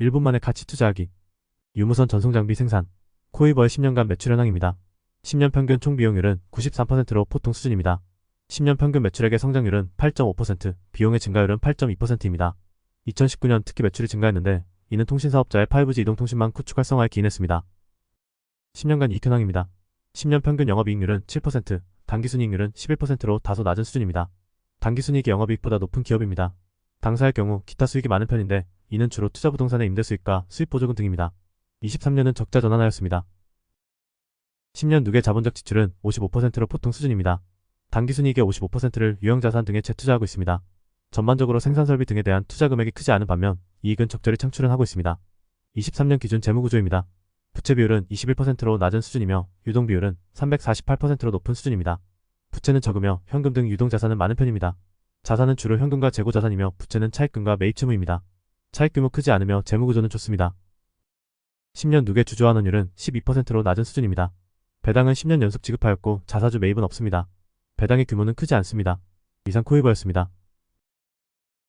1분 만에 가치 투자하기. 유무선 전송 장비 생산. 코이버의 10년간 매출 현황입니다. 10년 평균 총 비용률은 93%로 보통 수준입니다. 10년 평균 매출액의 성장률은 8.5%, 비용의 증가율은 8.2%입니다. 2019년 특히 매출이 증가했는데 이는 통신사업자의 5G 이동통신망 구축 활성화에 기인했습니다. 10년간 이익 현황입니다. 10년 평균 영업이익률은 7%, 당기순이익률은 11%로 다소 낮은 수준입니다. 당기순이익이 영업이익보다 높은 기업입니다. 당사의 경우 기타 수익이 많은 편인데 이는 주로 투자 부동산의 임대 수익과 수입 보조금 등입니다. 23년은 적자 전환하였습니다. 10년 누계 자본적 지출은 55%로 보통 수준입니다. 당기순이익의 55%를 유형자산 등에 재투자하고 있습니다. 전반적으로 생산설비 등에 대한 투자 금액이 크지 않은 반면 이익은 적절히 창출은 하고 있습니다. 23년 기준 재무구조입니다. 부채 비율은 21%로 낮은 수준이며 유동 비율은 348%로 높은 수준입니다. 부채는 적으며 현금 등 유동 자산은 많은 편입니다. 자산은 주로 현금과 재고자산이며 부채는 차입금과 매입 채무입니다. 차입 규모 크지 않으며 재무구조는 좋습니다. 10년 누계 주주환원율은 12%로 낮은 수준입니다. 배당은 10년 연속 지급하였고 자사주 매입은 없습니다. 배당의 규모는 크지 않습니다. 이상 코이버였습니다.